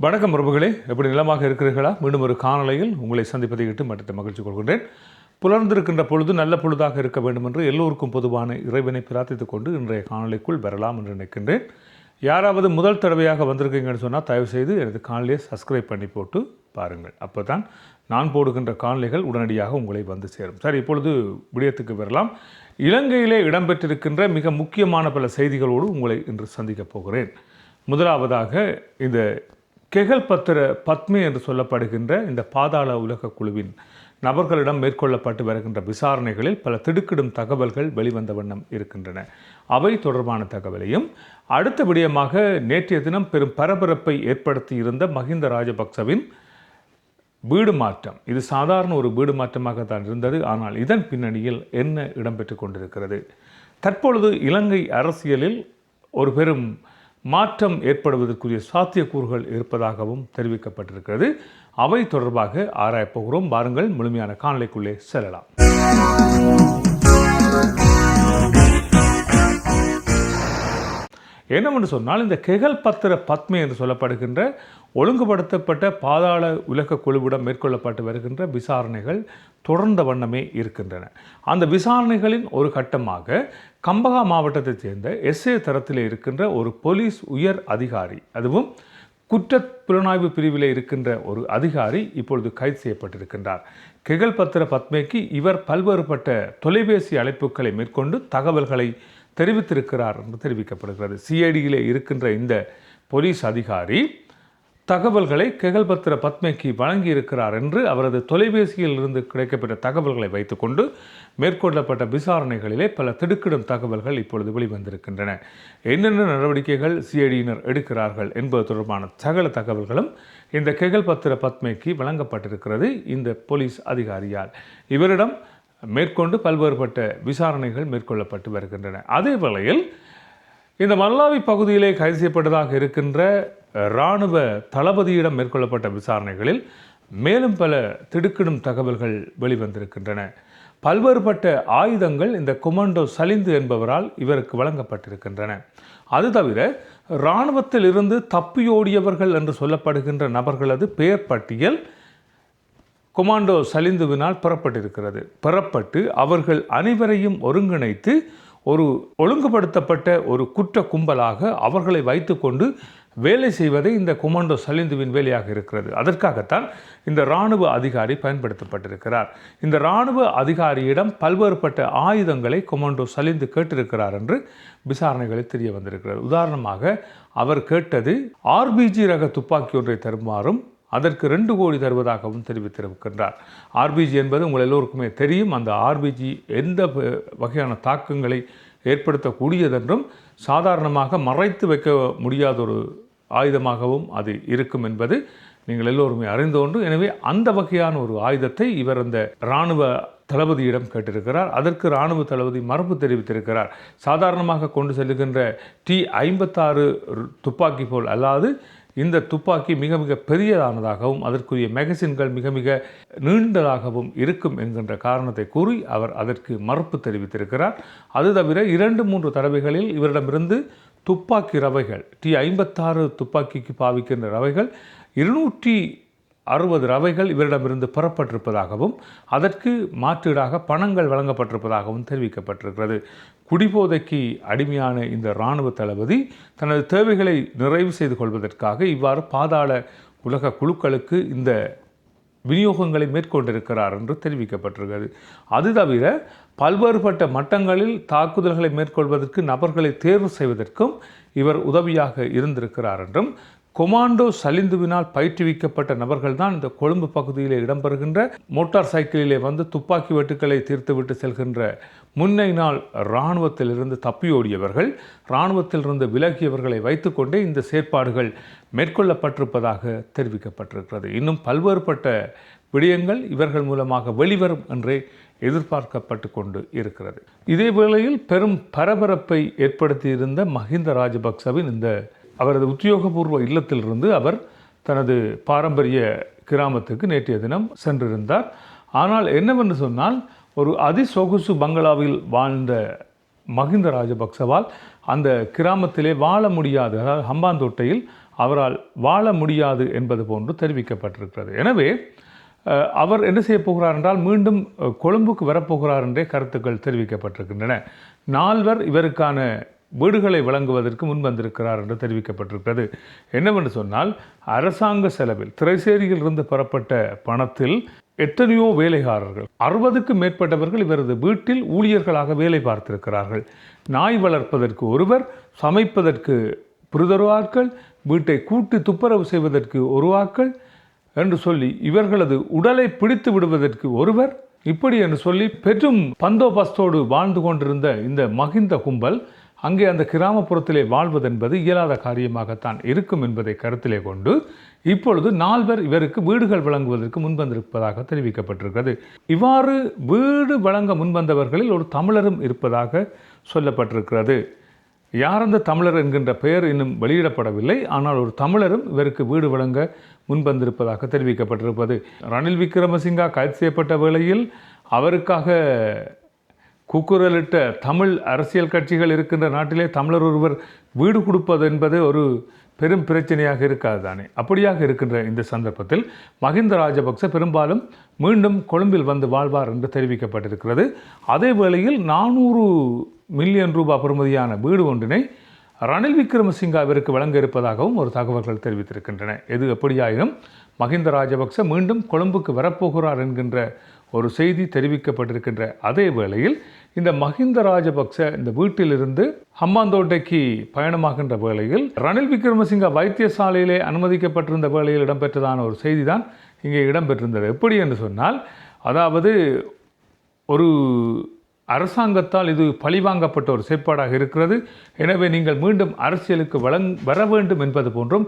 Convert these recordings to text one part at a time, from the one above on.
வணக்கம் உறவுகளே எப்படி நிலமாக இருக்கிறீர்களா? மீண்டும் ஒரு காணொளியில் உங்களை சந்திப்பதை இட்டு மற்ற மகிழ்ச்சி கொள்கின்றேன். புலர்ந்திருக்கின்ற பொழுது நல்ல பொழுதாக இருக்க வேண்டும் என்று எல்லோருக்கும் பொதுவான இறைவனை பிரார்த்தித்துக் கொண்டு இன்றைய காணொலிக்குள் வரலாம் என்று நினைக்கின்றேன். யாராவது முதல் தடவையாக வந்திருக்கீங்கன்னு சொன்னால் தயவு செய்து எனது காணொலியை சப்ஸ்கிரைப் பண்ணி போட்டு பாருங்கள். அப்போ தான் நான் போடுகின்ற காணொலிகள் உடனடியாக உங்களை வந்து சேரும். சரி இப்பொழுது விடயத்துக்கு வரலாம். இலங்கையிலே இடம்பெற்றிருக்கின்ற மிக முக்கியமான பல செய்திகளோடு உங்களை இன்று சந்திக்கப் போகிறேன். முதலாவதாக இந்த கெகல் பத்திர பத்மி என்று சொல்லப்படுகின்ற இந்த பாதாள உலக குழுவின் நபர்களிடம் மேற்கொள்ளப்பட்டு வருகின்ற விசாரணைகளில் பல திடுக்கிடும் தகவல்கள் வெளிவந்த வண்ணம் இருக்கின்றன. அவை தொடர்பான தகவலையும் அடுத்த விடயமாக நேற்றைய தினம் பெரும் பரபரப்பை ஏற்படுத்தியிருந்த மஹிந்த ராஜபக்சவின் வீடு மாற்றம். இது சாதாரண ஒரு வீடு மாற்றமாக தான் இருந்தது. ஆனால் இதன் பின்னணியில் என்ன இடம்பெற்று கொண்டிருக்கிறது? தற்பொழுது இலங்கை அரசியலில் ஒரு பெரும் மாற்றம் ஏற்படுவதற்குரிய சாத்தியக்கூறுகள் இருப்பதாகவும் தெரிவிக்கப்பட்டிருக்கிறது. அவை தொடர்பாக ஆராயப்போகிறோம் பாருங்கள் முழுமையான காணொலிக்குள்ளே செல்லலாம். என்னவென்று சொன்னால் இந்த கெகல் பத்திர பத்மை என்று சொல்லப்படுகின்ற ஒழுங்குபடுத்தப்பட்ட பாதாள உலக குழுவிடம் மேற்கொள்ளப்பட்டு வருகின்ற விசாரணைகள் தொடர்ந்த வண்ணமே இருக்கின்றன. அந்த விசாரணைகளின் ஒரு கட்டமாக கம்பகா மாவட்டத்தைச் சேர்ந்த எஸ்ஏ தரத்தில் இருக்கின்ற ஒரு போலீஸ் உயர் அதிகாரி அதுவும் குற்ற புலனாய்வு பிரிவில் இருக்கின்ற ஒரு அதிகாரி இப்பொழுது கைது செய்யப்பட்டிருக்கின்றார். கிகல் பத்திர பத்மேக்கு இவர் பல்வேறுபட்ட தொலைபேசி அழைப்புகளை மேற்கொண்டு தகவல்களை தெரிவித்திருக்கிறார் என்று தெரிவிக்கப்படுகிறது. சிஐடியிலே இருக்கின்ற இந்த போலீஸ் அதிகாரி தகவல்களை கெகல்பத்திர பத்மைக்கு வழங்கியிருக்கிறார் என்று அவரது தொலைபேசியில் இருந்து கிடைக்கப்பட்ட தகவல்களை வைத்துக்கொண்டு மேற்கொள்ளப்பட்ட விசாரணைகளிலே பல திடுக்கிடும் தகவல்கள் இப்பொழுது வெளிவந்திருக்கின்றன. என்னென்ன நடவடிக்கைகள் சிஐடியினர் எடுக்கிறார்கள் என்பது தொடர்பான சகல தகவல்களும் இந்த கெகல்பத்திர பத்மைக்கு வழங்கப்பட்டிருக்கிறது. இந்த போலீஸ் அதிகாரியால் இவரிடம் மேற்கொண்டு பல்வேறுபட்ட விசாரணைகள் மேற்கொள்ளப்பட்டு வருகின்றன. அதே வேளையில் இந்த மல்லாவி பகுதியிலே கைது செய்யப்பட்டதாக இருக்கின்ற இராணுவ தளபதியிடம் மேற்கொள்ளப்பட்ட விசாரணைகளில் மேலும் பல திடுக்கிடும் தகவல்கள் வெளிவந்திருக்கின்றன. பல்வேறுபட்ட ஆயுதங்கள் இந்த கொமாண்டோ சலிந்து என்பவரால் இவருக்கு வழங்கப்பட்டிருக்கின்றன. அது தவிர இராணுவத்தில் இருந்து தப்பியோடியவர்கள் என்று சொல்லப்படுகின்ற நபர்களது பெயர் பட்டியல் கொமாண்டோ சலிந்துவினால் பெறப்பட்டிருக்கிறது. பெறப்பட்டு அவர்கள் அனைவரையும் ஒருங்கிணைத்து ஒரு ஒழுங்குபடுத்தப்பட்ட ஒரு குற்ற கும்பலாக அவர்களை வைத்துக்கொண்டு வேலை செய்வதே இந்த கொமாண்டோ சலிந்துவின் வேலையாக இருக்கிறது. அதற்காகத்தான் இந்த இராணுவ அதிகாரி பயன்படுத்தப்பட்டிருக்கிறார். இந்த இராணுவ அதிகாரியிடம் பல்வேறுபட்ட ஆயுதங்களை கொமாண்டோ சலிந்து கேட்டிருக்கிறார் என்று விசாரணைகளில் தெரிய வந்திருக்கிறது. உதாரணமாக அவர் கேட்டது ஆர்பிஜி ரக துப்பாக்கி ஒன்றை தருமாறும் அதற்கு ரெண்டு கோடி தருவதாகவும் தெரிவித்திருக்கின்றார். ஆர்பிஜி என்பது உங்கள் எல்லோருக்குமே தெரியும். அந்த ஆர்பிஜி எந்த வகையான தாக்கங்களை ஏற்படுத்தக்கூடியதென்றும் சாதாரணமாக மறைத்து வைக்க முடியாத ஒரு ஆயுதமாகவும் அது இருக்கும் என்பது நீங்கள் எல்லோருமே அறிந்த ஒன்று. எனவே அந்த வகையான ஒரு ஆயுதத்தை இவர் அந்த இராணுவ தளபதியிடம் கேட்டிருக்கிறார். அதற்கு இராணுவ தளபதி மறுப்பு தெரிவித்திருக்கிறார். சாதாரணமாக கொண்டு செல்லுகின்ற டி ஐம்பத்தாறு துப்பாக்கி போல் அல்லாது இந்த துப்பாக்கி மிக மிக பெரியதானதாகவும் அதற்குரிய மெகசின்கள் மிக மிக நீண்டதாகவும் இருக்கும் என்கின்ற காரணத்தை கூறி அவர் அதற்கு மறுப்பு தெரிவித்திருக்கிறார். அது தவிர இரண்டு மூன்று தடவைகளில் இவரிடமிருந்து துப்பாக்கி ரவைகள் டி ஐம்பத்தாறு துப்பாக்கிக்கு பாவிக்கின்ற ரவைகள் இருநூற்றி அறுபது ரவைகள் இவரிடமிருந்து பெறப்பட்டிருப்பதாகவும் அதற்கு மாற்றீடாக பணங்கள் வழங்கப்பட்டிருப்பதாகவும் தெரிவிக்கப்பட்டிருக்கிறது. குடிபோதைக்கு அடிமையான இந்த இராணுவ தளபதி தனது தேவைகளை நிறைவு செய்து கொள்வதற்காக இவ்வாறு பாதாள உலக குழுக்களுக்கு இந்த விநியோகங்களை மேற்கொண்டிருக்கிறார் என்று தெரிவிக்கப்பட்டிருக்கிறது. அது தவிர பல்வேறுபட்ட மட்டங்களில் தாக்குதல்களை மேற்கொள்வதற்கு நபர்களை தேர்வு செய்வதற்கும் இவர் உதவியாக இருந்திருக்கிறார் என்றும் கொமாண்டோ சலிந்துவினால் பயிற்றுவிக்கப்பட்ட நபர்கள்தான் இந்த கொழும்பு பகுதியிலே இடம்பெறுகின்ற மோட்டார் சைக்கிளிலே வந்து துப்பாக்கி வெட்டுக்களை தீர்த்துவிட்டு செல்கின்ற முன்னை நாள் இராணுவத்திலிருந்து தப்பியோடியவர்கள் இராணுவத்திலிருந்து விலகியவர்களை வைத்துக்கொண்டே இந்த செயற்பாடுகள் மேற்கொள்ளப்பட்டிருப்பதாக தெரிவிக்கப்பட்டிருக்கிறது. இன்னும் பல்வேறுபட்ட விடயங்கள் இவர்கள் மூலமாக வெளிவரும் என்றே எதிர்பார்க்கப்பட்டு கொண்டு இருக்கிறது. இதே வேளையில் பெரும் பரபரப்பை ஏற்படுத்தியிருந்த மஹிந்த ராஜபக்சவின் இந்த அவரது உத்தியோகபூர்வ இல்லத்திலிருந்து அவர் தனது பாரம்பரிய கிராமத்துக்கு நேற்றைய தினம் சென்றிருந்தார். ஆனால் என்னவென்று சொன்னால் ஒரு அதிசொகுசு பங்களாவில் வாழ்ந்த மஹிந்த ராஜபக்சவால் அந்த கிராமத்திலே வாழ முடியாது. அதாவது ஹம்பாந்தோட்டையில் அவரால் வாழ முடியாது என்பது போன்று தெரிவிக்கப்பட்டிருக்கிறது. எனவே அவர் என்ன செய்ய போகிறார் என்றால் மீண்டும் கொழும்புக்கு வரப்போகிறார் என்றே கருத்துக்கள் தெரிவிக்கப்பட்டிருக்கின்றன. நால்வர் இவருக்கான வீடுகளை வழங்குவதற்கு முன் வந்திருக்கிறார் என்று தெரிவிக்கப்பட்டிருக்கிறது. என்னவென்று சொன்னால் அரசாங்க செலவில் திரைசேரியில் இருந்து பெறப்பட்ட பணத்தில் எத்தனையோ வேலைக்காரர்கள் அறுபதுக்கும் மேற்பட்டவர்கள் இவரது வீட்டில் ஊழியர்களாக வேலை பார்த்திருக்கிறார்கள். நாய் வளர்ப்பதற்கு ஒருவர் சமைப்பதற்கு புரிதருவார்கள் வீட்டை கூட்டி துப்புரவு செய்வதற்கு ஒருவாக்கள் என்று சொல்லி இவர்களது உடலை பிடித்து விடுவதற்கு ஒருவர் இப்படி என்று சொல்லி பெரும் பந்தோபஸ்தோடு வாழ்ந்து கொண்டிருந்த இந்த மகிந்த கும்பல் அங்கே அந்த கிராமப்புறத்திலே வாழ்வதென்பது இயலாத காரியமாகத்தான் இருக்கும் என்பதை கருத்திலே கொண்டு இப்பொழுது நால்வர் இவருக்கு வீடுகள் வழங்குவதற்கு முன்வந்திருப்பதாக தெரிவிக்கப்பட்டிருக்கிறது. இவ்வாறு வீடு வழங்க முன்வந்தவர்களில் ஒரு தமிழரும் இருப்பதாக சொல்லப்பட்டிருக்கிறது. யார் அந்த தமிழர் என்கின்ற பெயர் இன்னும் வெளியிடப்படவில்லை. ஆனால் ஒரு தமிழரும் இவருக்கு வீடு வழங்க முன்வந்திருப்பதாக தெரிவிக்கப்பட்டிருப்பது. ரணில் விக்ரமசிங்கா கைது செய்யப்பட்ட வேளையில் அவருக்காக கூக்குரலிட்ட தமிழ் அரசியல் கட்சிகள் இருக்கின்ற நாட்டிலே தமிழர் ஒருவர் வீடு கொடுப்பது என்பது ஒரு பெரும் பிரச்சனையாக இருக்காது தானே. அப்படியாக இருக்கின்ற இந்த சந்தர்ப்பத்தில் மஹிந்த ராஜபக்ச பெரும்பாலும் மீண்டும் கொழும்பில் வந்து வாழ்வார் என்று தெரிவிக்கப்பட்டிருக்கிறது. அதே வேளையில் நானூறு மில்லியன் ரூபாய் பெறுமதியான வீடு ஒன்றினை ரணில் விக்ரமசிங்காவிற்கு வழங்க இருப்பதாகவும் ஒரு தகவல்கள் தெரிவித்திருக்கின்றன. எது எப்படியாயினும் மஹிந்த ராஜபக்ச மீண்டும் கொழும்புக்கு வரப்போகிறார் என்கின்ற ஒரு செய்தி தெரிவிக்கப்பட்டிருக்கின்ற அதே வேளையில் இந்த மஹிந்த ராஜபக்ச இந்த வீட்டிலிருந்து ஹம்மாந்தோட்டைக்கு பயணமாகின்ற வேளையில் ரணில் விக்ரமசிங்க வைத்தியசாலையிலே அனுமதிக்கப்பட்டிருந்த வேளையில் இடம்பெற்றதான ஒரு செய்தி தான் இங்கே இடம்பெற்றிருந்தது. எப்படி என்று சொன்னால் அதாவது ஒரு அரசாங்கத்தால் இது பழிவாங்கப்பட்ட ஒரு செயற்பாடாக இருக்கிறது. எனவே நீங்கள் மீண்டும் அரசியலுக்கு வழங் வர வேண்டும் என்பது போன்றும்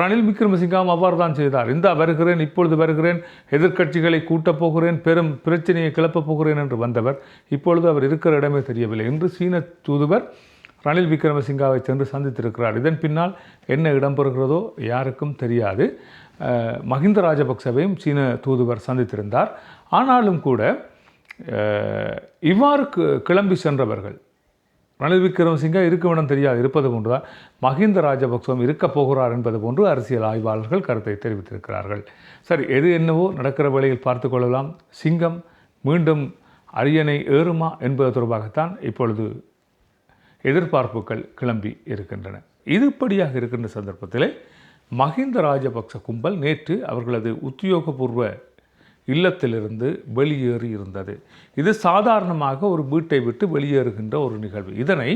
ரணில் விக்ரமசிங்காவும் அவ்வாறு தான் செய்தார். இந்த வருகிறேன் இப்பொழுது வருகிறேன் எதிர்க்கட்சிகளை கூட்டப் போகிறேன் பெரும் பிரச்சனையை கிளப்பப் போகிறேன் என்று வந்தவர். இப்பொழுது அவர் இருக்கிற இடமே தெரியவில்லை. என்று சீன தூதுவர் ரணில் விக்ரமசிங்காவை சென்று சந்தித்திருக்கிறார். இதன் பின்னால் என்ன இடம்பெறுகிறதோ யாருக்கும் தெரியாது. மஹிந்த ராஜபக்சவையும் சீன தூதுவர் சந்தித்திருந்தார். ஆனாலும் கூட இவ்வாறு கிளம்பி சென்றவர்கள் ரணில் விக்ரமசிங்க இருக்கும் இடம் தெரியாது இருப்பது போன்றுதான். மஹிந்த ராஜபக்சவும் இருக்கப் போகிறார் என்பது போன்று அரசியல் ஆய்வாளர்கள் கருத்தை தெரிவித்திருக்கிறார்கள். சரி எது என்னவோ நடக்கிற வேளையில் பார்த்து கொள்ளலாம். சிங்கம் மீண்டும் அரியணை ஏறுமா என்பது தொடர்பாகத்தான் இப்பொழுது எதிர்பார்ப்புகள் கிளம்பி இருக்கின்றன. இதுபடியாக இருக்கின்ற சந்தர்ப்பத்திலே மஹிந்த ராஜபக்ச கும்பல் நேற்று அவர்களது உத்தியோகபூர்வ இல்லத்திலிருந்து வெளியேறி இருந்தது. இது சாதாரணமாக ஒரு வீட்டை விட்டு வெளியேறுகின்ற ஒரு நிகழ்வு. இதனை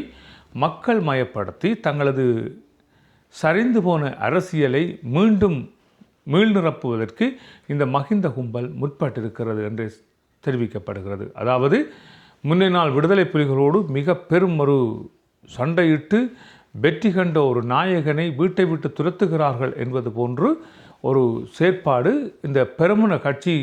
மக்கள் மயப்படுத்தி தங்களது சரிந்து போன அரசியலை மீண்டும் மீள்நிரப்புவதற்கு இந்த மஹிந்த கும்பல் முற்பட்டிருக்கிறது என்று தெரிவிக்கப்படுகிறது. அதாவது முன்னே நாள் விடுதலை புலிகளோடு மிக பெரும் ஒரு சண்டையிட்டு வெற்றி கண்ட ஒரு நாயகனை வீட்டை விட்டு துரத்துகிறார்கள் என்பது போன்று ஒரு செயற்பாடு இந்த பெருமுன கட்சி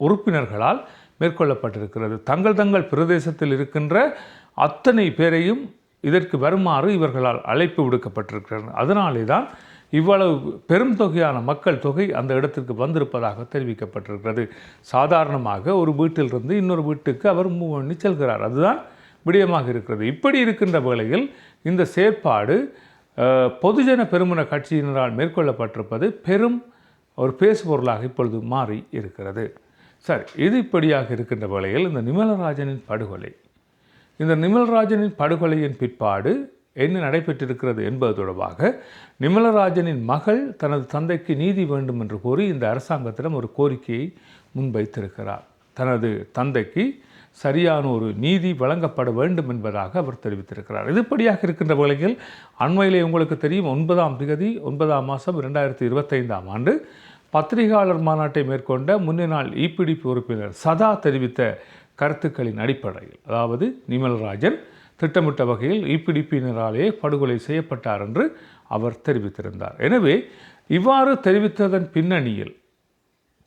உறுப்பினர்களால் மேற்கொள்ளப்பட்டிருக்கிறது. தங்கள் தங்கள் பிரதேசத்தில் இருக்கின்ற அத்தனை பேரையும் இதற்கு வருமாறு இவர்களால் அழைப்பு விடுக்கப்பட்டிருக்கிறது. அதனாலே தான் இவ்வளவு பெரும் தொகையான மக்கள் தொகை அந்த இடத்திற்கு வந்திருப்பதாக தெரிவிக்கப்பட்டிருக்கிறது. சாதாரணமாக ஒரு வீட்டிலிருந்து இன்னொரு வீட்டுக்கு அவர் மூவ் பண்ணி செல்கிறார். அதுதான் விடயமாக இருக்கிறது. இப்படி இருக்கின்ற வேளையில் இந்த செயற்பாடு பொதுஜன பெருமன கட்சியினரால் மேற்கொள்ளப்பட்டிருப்பது பெரும் ஒரு பேசுபொருளாக இப்பொழுது மாறி இருக்கிறது. சரி இது இப்படியாக இருக்கின்ற வேளையில் இந்த நிமலராஜனின் படுகொலை. இந்த நிமலராஜனின் படுகொலையின் பிற்பாடு என்ன நடைபெற்றிருக்கிறது என்பது தொடர்பாக நிமலராஜனின் மகள் தனது தந்தைக்கு நீதி வேண்டும் என்று கூறி இந்த அரசாங்கத்திடம் ஒரு கோரிக்கையை முன்வைத்திருக்கிறார். தனது தந்தைக்கு சரியான ஒரு நீதி வழங்கப்பட வேண்டும் என்பதாக அவர் தெரிவித்திருக்கிறார். இதுபடியாக இருக்கின்ற வேளையில் அண்மையிலே உங்களுக்கு தெரியும் ஒன்பதாம் திகதி ஒன்பதாம் மாதம் இரண்டாயிரத்தி இருபத்தைந்தாம் ஆண்டு பத்திரிகையாளர் மாநாட்டை மேற்கொண்ட முன்னாள் இபிடிபி உறுப்பினர் சதா தெரிவித்த கருத்துக்களின் அடிப்படையில் அதாவது நிமல்ராஜன் திட்டமிட்ட வகையில் இபிடிபியினராலே படுகொலை செய்யப்பட்டார் என்று அவர் தெரிவித்திருந்தார். எனவே இவ்வாறு தெரிவித்ததன் பின்னணியில்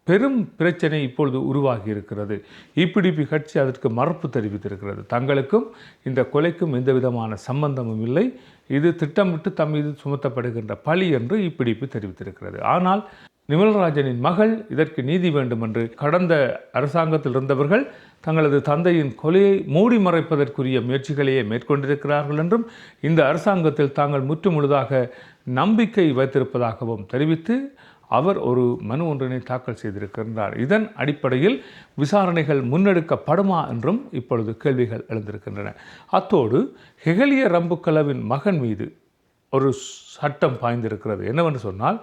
பெரும் பிரச்சனை இப்பொழுது உருவாகி இருக்கிறது. இபிடிபி கட்சி அதற்கு மறுப்பு தெரிவித்திருக்கிறது. தங்களுக்கும் இந்த கொலைக்கும் எந்த விதமான சம்பந்தமும் இல்லை. இது திட்டமிட்டு தம் மீது சுமத்தப்படுகின்ற பழி என்று இபிடிபி தெரிவித்திருக்கிறது. ஆனால் நிமல்ராஜனின் மகள் இதற்கு நீதி வேண்டும் என்று கடந்த அரசாங்கத்தில் இருந்தவர்கள் தங்களது தந்தையின் கொலையை மூடி மறைப்பதற்குரிய முயற்சிகளையே மேற்கொண்டிருக்கிறார்கள் என்றும் இந்த அரசாங்கத்தில் தாங்கள் முற்றுமுழுதாக நம்பிக்கை வைத்திருப்பதாகவும் தெரிவித்து அவர் ஒரு மனு ஒன்றினை தாக்கல் செய்திருக்கின்றார். இதன் அடிப்படையில் விசாரணைகள் முன்னெடுக்கப்படுமா என்றும் இப்பொழுது கேள்விகள் எழுந்திருக்கின்றன. அத்தோடு ஹெகலிய ரம்புக்கலவின் மகன் மீது ஒரு சட்டம் பாய்ந்திருக்கிறது. என்னவென்று சொன்னால்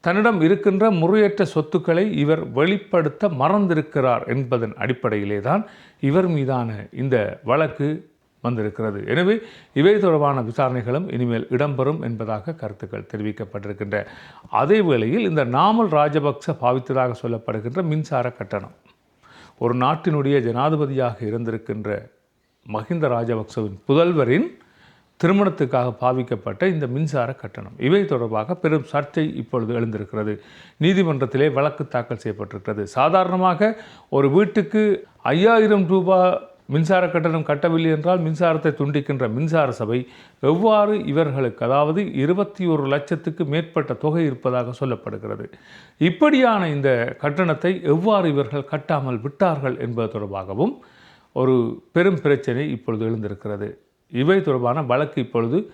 தன்னிடம் இருக்கின்ற முறையற்ற சொத்துக்களை இவர் வெளிப்படுத்த மறந்திருக்கிறார் என்பதன் அடிப்படையிலே தான் இவர் மீதான இந்த வழக்கு வந்திருக்கிறது. எனவே இவை தொடர்பான விசாரணைகளும் இனிமேல் இடம்பெறும் என்பதாக கருத்துக்கள் தெரிவிக்கப்பட்டிருக்கின்ற அதே வேளையில் இந்த நாமல் ராஜபக்ச பாவித்ததாக சொல்லப்படுகின்ற மின்சார கட்டணம் ஒரு நாட்டினுடைய ஜனாதிபதியாக இருந்திருக்கின்ற மஹிந்த ராஜபக்சவின் புதல்வரின் திருமணத்துக்காக பாவிக்கப்பட்ட இந்த மின்சார கட்டணம். இவை தொடர்பாக பெரும் சர்ச்சை இப்பொழுது எழுந்திருக்கிறது. நீதிமன்றத்திலே வழக்கு தாக்கல் செய்யப்பட்டிருக்கிறது. சாதாரணமாக ஒரு வீட்டுக்கு ஐயாயிரம் ரூபாய் மின்சார கட்டணம் கட்டவில்லை என்றால் மின்சாரத்தை துண்டிக்கின்ற மின்சார சபை எவ்வாறு இவர்களுக்கு அதாவது இருபத்தி ஒரு லட்சத்துக்கு மேற்பட்ட தொகை இருப்பதாக சொல்லப்படுகிறது. இப்படியான இந்த கட்டணத்தை எவ்வாறு இவர்கள் கட்டாமல் விட்டார்கள் என்பது தொடர்பாகவும் ஒரு பெரும் பிரச்சனை இப்பொழுது எழுந்திருக்கிறது. இவை தொடர்பான வழக்கு இப்பொழுது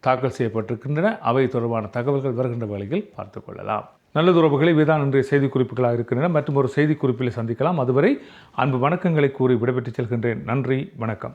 தாக்கல் செய்யப்பட்டிருக்கின்றன. அவை தொடர்பான தகவல்கள் வருகின்ற வேளையில் பார்த்து கொள்ளலாம். நல்லது உறவுகளை இவைதான் இன்றைய செய்திக்குறிப்புகளாக இருக்கின்றன. மற்றும் ஒரு செய்திக்குறிப்பில் சந்திக்கலாம். அதுவரை அன்பு வணக்கங்களை கூறி விடைபெற்று செல்கின்றேன். நன்றி வணக்கம்.